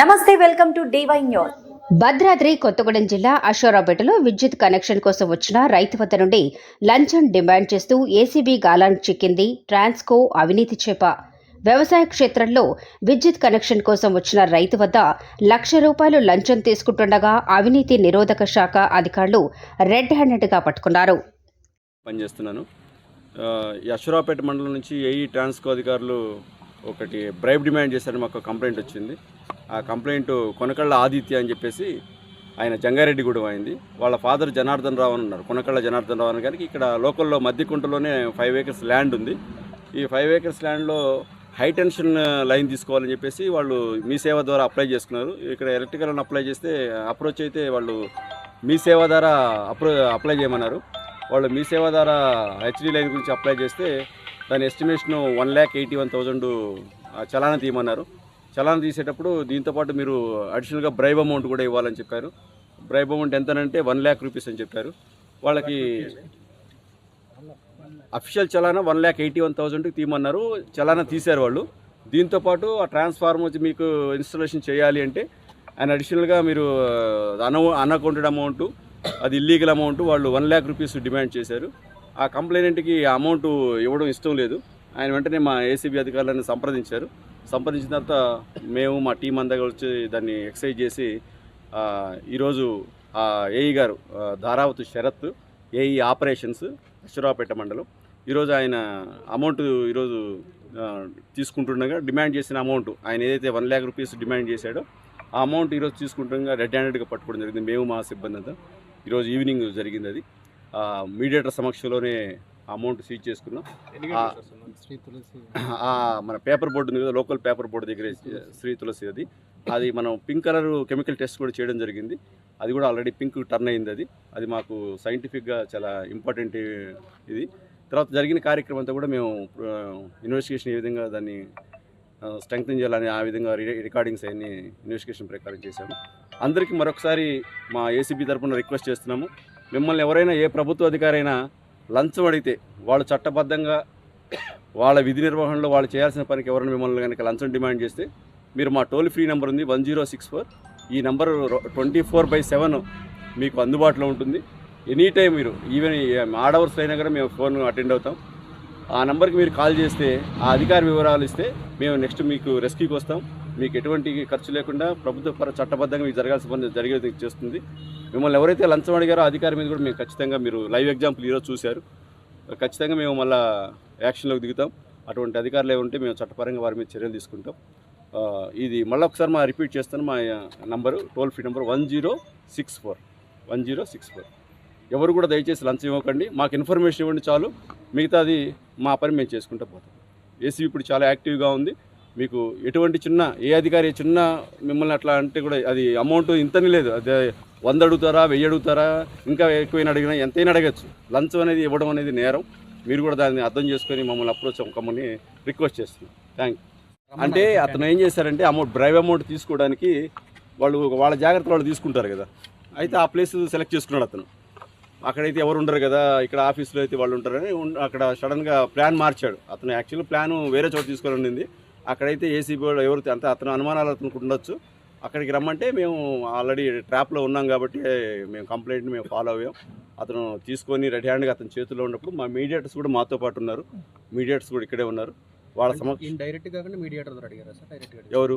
నమస్తే welcome to DY news. Bhadradri Kothagudem జిల్లా అశ్వరావుపేటలో విద్యుత్ కనెక్షన్ కోసం వచ్చిన రైతు వద్ద నుండి లంచం డిమాండ్ చేస్తూ ఏసీబీ గాలాన్ చిక్కింది ట్రాన్స్కో అవినీతి చేప. వ్యవసాయ క్షేత్రంలో విద్యుత్ కనెక్షన్ కోసం వచ్చిన రైతు వద్ద లక్ష రూపాయలు లంచం తీసుకుంటుండగా అవినీతి నిరోధక శాఖ అధికారులు రెడ్ హ్యాండెడ్గా పట్టుకున్నారు. పనిచేస్తున్నాను. అశ్వరావుపేట మండలం నుంచి ఏఈ ట్రాన్స్కో అధికారులు ఒకటి బ్రైబ్ డిమాండ్ చేశారని మాకు కంప్లైంట్ వచ్చింది. ఆ కంప్లైంట్ కొనకళ్ళ ఆదిత్య అని చెప్పేసి ఆయన జంగారెడ్డిగూడెం అయింది. వాళ్ళ ఫాదర్ జనార్దన్ రావు అని ఉన్నారు. కొనకళ్ళ జనార్దన్ రావు అని గారికి ఇక్కడ లోకల్లో మధ్యకుంటలోనే ఫైవ్ ఏకర్స్ ల్యాండ్ ఉంది. ఈ ఫైవ్ ఏకర్స్ ల్యాండ్లో హై టెన్షన్ లైన్ తీసుకోవాలని చెప్పేసి వాళ్ళు మీ సేవ ద్వారా అప్లై చేసుకున్నారు. ఇక్కడ ఎలక్ట్రికల్ అప్లై చేస్తే అప్రోచ్ అయితే వాళ్ళు మీ సేవ ద్వారా అప్రో అప్లై చేయమన్నారు. వాళ్ళు మీ సేవ ద్వారా హెచ్డి లైన్ గురించి అప్లై చేస్తే దాని estimation one lakh eighty one thousand చలానా తీయమన్నారు. చలాన్ తీసేటప్పుడు దీంతోపాటు మీరు అడిషనల్గా బ్రైబ్ అమౌంట్ కూడా ఇవ్వాలని చెప్పారు. బ్రైబ్ అమౌంట్ ఎంతనంటే వన్ ల్యాక్ రూపీస్ అని చెప్పారు. వాళ్ళకి అఫిషియల్ చలానా వన్ ల్యాక్ ఎయిటీ వన్ థౌజండ్కి తీయమన్నారు. చలానా తీశారు వాళ్ళు. దీంతోపాటు ఆ ట్రాన్స్ఫార్మర్ వచ్చి మీకు ఇన్స్టాలేషన్ చేయాలి అంటే అండ్ అడిషనల్గా మీరు అన అన్అకౌంటెడ్ అమౌంట్ అది ఇల్లీగల్ అమౌంట్ వాళ్ళు వన్ ల్యాక్ రూపీస్ డిమాండ్ చేశారు. ఆ కంప్లైనెంట్కి ఆ అమౌంట్ ఇవ్వడం ఇష్టం లేదు. ఆయన వెంటనే మా ఏసీబీ అధికారులను సంప్రదించారు. సంప్రదించిన తర్వాత మేము మా టీం అంతా వచ్చి దాన్ని ఎక్సైజ్ చేసి ఈరోజు ఆ ఏఈ గారు ధారావతి శరత్ ఏఈ ఆపరేషన్స్ అశ్వరావుపేట మండలం. ఈరోజు ఆయన అమౌంట్ ఈరోజు తీసుకుంటుండగా డిమాండ్ చేసిన అమౌంట్ ఆయన ఏదైతే వన్ ల్యాక్ రూపీస్ డిమాండ్ చేశాడో ఆ అమౌంట్ ఈరోజు తీసుకుంటుండగా రెడ్ హ్యాండెడ్గా పట్టుకోవడం జరిగింది. మేము మా సిబ్బంది అంతా. ఈరోజు ఈవినింగ్ జరిగింది అది. మీడియేటర్ సమక్షంలోనే అమౌంట్ సీజ్ చేసుకున్నాం. మన పేపర్ బోర్డు ఉంది కదా లోకల్ పేపర్ బోర్డు దగ్గర శ్రీ తులసి. అది. అది మనం పింక్ కలర్ కెమికల్ టెస్ట్ కూడా చేయడం జరిగింది. అది కూడా ఆల్రెడీ పింక్ టర్న్ అయింది అది. అది మాకు సైంటిఫిక్గా చాలా ఇంపార్టెంట్ ఇది. తర్వాత జరిగిన కార్యక్రమం అంతా కూడా మేము ఇన్వెస్టిగేషన్ ఏ విధంగా దాన్ని స్ట్రెంగ్తన్ చేయాలని ఆ విధంగా రికార్డింగ్స్ అన్ని ఇన్వెస్టిగేషన్ ప్రకారం చేశాము. అందరికీ మరొకసారి మా ఏసీబీ తరఫున రిక్వెస్ట్ చేస్తున్నాము. మిమ్మల్ని ఎవరైనా ఏ ప్రభుత్వ అధికారి అయినా లంచం అడిగితే వాళ్ళు చట్టబద్ధంగా వాళ్ళ విధి నిర్వహణలో వాళ్ళు చేయాల్సిన పనికి ఎవరైనా మిమ్మల్ని కనుక లంచం డిమాండ్ చేస్తే మీరు మా టోల్ ఫ్రీ నెంబర్ ఉంది వన్ జీరో సిక్స్ ఫోర్. ఈ number twenty four by seven మీకు అందుబాటులో ఉంటుంది. ఎనీ టైం మీరు ఈవెన్ ఆడ్ అవర్స్ అయినా కూడా మేము ఫోన్ అటెండ్ అవుతాం. ఆ నెంబర్కి మీరు కాల్ చేస్తే ఆ అధికారి వివరాలు ఇస్తే మేము నెక్స్ట్ మీకు రెస్క్యూకి వస్తాం. మీకు ఎటువంటి ఖర్చు లేకుండా ప్రభుత్వ పర చట్టబద్ధంగా మీకు జరగాల్సిన పని జరిగేది చేస్తుంది. మిమ్మల్ని ఎవరైతే లంచం అడిగారో అధికారి మీద కూడా మేము ఖచ్చితంగా మీరు లైవ్ ఎగ్జాంపుల్ ఈరోజు చూశారు. ఖచ్చితంగా మేము మళ్ళా యాక్షన్లోకి దిగుతాం. అటువంటి అధికారులు ఏమంటే మేము చట్టపరంగా వారి మీద చర్యలు తీసుకుంటాం. ఇది మళ్ళీ ఒకసారి మా రిపీట్ చేస్తాను. మా number toll free number one zero six four. One zero six four. ఎవరు కూడా దయచేసి లంచం ఇవ్వకండి. మాకు ఇన్ఫర్మేషన్ ఇవ్వండి చాలు. మిగతాది మా పని మేము చేసుకుంటూ పోతాం. ఏసీ ఇప్పుడు చాలా యాక్టివ్గా ఉంది. మీకు ఎటువంటి చిన్న ఏ అధికారి చిన్న మిమ్మల్ని అట్లా అంటే కూడా అది అమౌంట్ ఇంతని లేదు. అదే వంద అడుగుతారా వెయ్యి అడుగుతారా ఇంకా ఎక్కువైనా అడిగినా ఎంతైనా అడగచ్చు. లంచం అనేది ఇవ్వడం అనేది నేరం. మీరు కూడా దాన్ని అర్థం చేసుకొని మమ్మల్ని అప్రోచ్ అవ్వకమని రిక్వెస్ట్ చేస్తున్నాం. థ్యాంక్ అంటే అతను ఏం చేశారంటే అమౌంట్ బ్రైవ్ అమౌంట్ తీసుకోవడానికి వాళ్ళు వాళ్ళ జాగ్రత్తలు వాళ్ళు తీసుకుంటారు కదా. అయితే ఆ ప్లేస్ సెలెక్ట్ చేసుకున్నాడు అతను. అక్కడైతే ఎవరు ఉండరు కదా ఇక్కడ ఆఫీస్లో అయితే వాళ్ళు ఉంటారని అక్కడ సడన్గా ప్లాన్ మార్చాడు. అతను యాక్చువల్ ప్లాన్ వేరే చోట తీసుకొని ఉండింది. అక్కడైతే ఏసీబీ వాళ్ళు ఎవరు అంతే అతను అనుమానాలు అతనికి ఉండొచ్చు. అక్కడికి రమ్మంటే మేము ఆల్రెడీ ట్రాప్లో ఉన్నాం కాబట్టి మేము కంప్లైంట్ని మేము ఫాలో అయ్యాం. అతను తీసుకొని రెడీ హ్యాండ్గా అతని చేతిలో ఉన్నప్పుడు మా మీడియేటర్స్ కూడా మాతో పాటు ఉన్నారు. మీడియేటర్స్ కూడా ఇక్కడే ఉన్నారు. వాళ్ళ సమక్ష కాకుండా మీడియేటర్ డైరెక్ట్ ఎవరు?